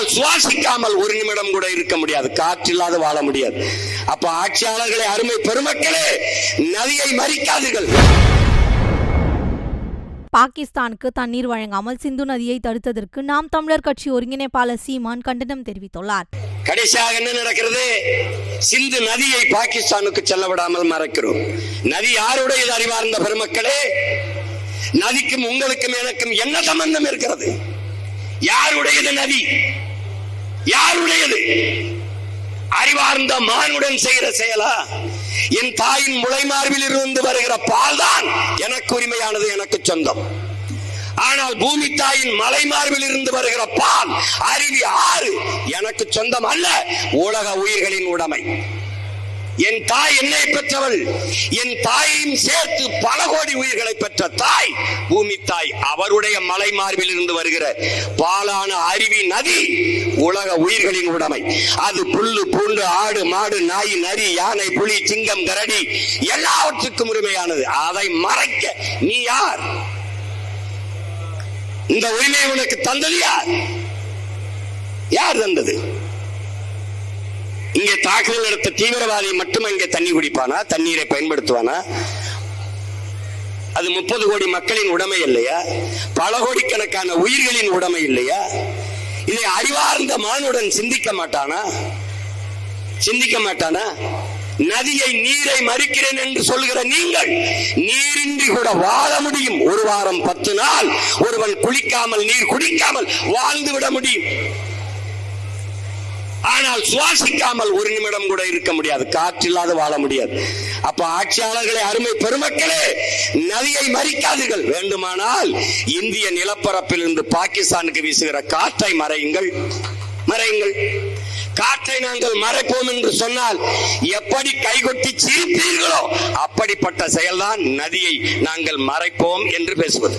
ஆனால் சுவாசிக்காமல் ஒரு நிமிடம் கூட இருக்க முடியாது. காற்றில்லாது வாழ முடியாது. அப்ப ஆட்சியாளர்களே அருமை பெருமக்களே நதியை மறிக்காதீர்கள். பாகிஸ்தானுக்கு தண்ணீர் வழங்காமல் சிந்து நதியை தடுத்ததற்கு நாம் தமிழர் கட்சி ஒருங்கிணைப்பாளர் சீமான் கண்டனம் தெரிவித்துள்ளார். கடைசியாக என்ன நடக்கிறது? சிந்து நதியை பாகிஸ்தானுக்கு செல்ல விடாமல் மறைக்கிறோம். நதி யாருடையது அறிவார்ந்த பெருமக்களே? நதிக்கும் உங்களுக்கும் எனக்கும் என்ன சம்பந்தம் இருக்கிறது? யாருடையது நதி? யாருடையது? அறிவார்ந்த மானுடன் செய்கிற செயலா? என் தாயின் முளைமார்பில் இருந்து வருகிற பால் தான் எனக்கு உரிமையானது எனக்கு சொந்தம். ஆனால் பூமி தாயின் மலைமார்பில் இருந்து வருகிற பால் அருவி ஆறு எனக்கு சொந்தம் அல்ல. உலக உயிர்களின் உடைமை. என் தாய் என்னை பெற்றவள். என் தாயையும் சேர்த்து பல கோடி உயிர்களை பெற்ற தாய் பூமி தாய் அவருடைய மலை மார்பில் இருந்து வருகிற பாலான அருவி நதி உலக உயிர்களின் உடைமை. அது புல்லு பூண்டு ஆடு மாடு நாய் நரி யானை புலி சிங்கம் கரடி எல்லாவற்றுக்கும் உரிமையானது. அதை மறைக்க நீ யார்? இந்த உரிமை உனக்கு தந்தது யார்? யார் தந்தது? தாக்குதல் நடத்த தீவிரவாதி மட்டும் அங்கே தண்ணி குடிப்பானா? தண்ணீரை பயன்படுத்துவானா? அது முப்பது கோடி மக்களின் உடைமை இல்லையா? பல கோடிக்கணக்கான உயிர்களின் உடைமை இல்லையா? இதை அறிவார்ந்த மானுடன் சிந்திக்க மாட்டானா? சிந்திக்க மாட்டானா? நதியை நீரை மறிக்கிறேன் என்று சொல்கிற நீங்கள் நீரின்றி கூட வாழ முடியும். ஒரு வாரம் பத்து நாள் ஒருவன் குளிக்காமல் நீர் குடிக்காமல் வாழ்ந்து விட முடியும். ஆனால் சுவாசிக்காமல் ஒரு நிமிடம் கூட இருக்க முடியாது. காற்றில்லாது வாழ முடியாது. அப்ப ஆட்சியாளர்களே அருமை பெருமக்களே நதியை மறிக்காதீர்கள். வேண்டுமானால் இந்திய நிலப்பரப்பில் இருந்து பாகிஸ்தானுக்கு வீசுகிற காற்றை மறையுங்கள். மறையுங்கள். காற்றை நாங்கள் மறைப்போம் என்று சொன்னால் எப்படி கைகொட்டி சிரிப்பீர்களோ அப்படிப்பட்ட செயல்தான் நதியை நாங்கள் மறைப்போம் என்று பேசுவது.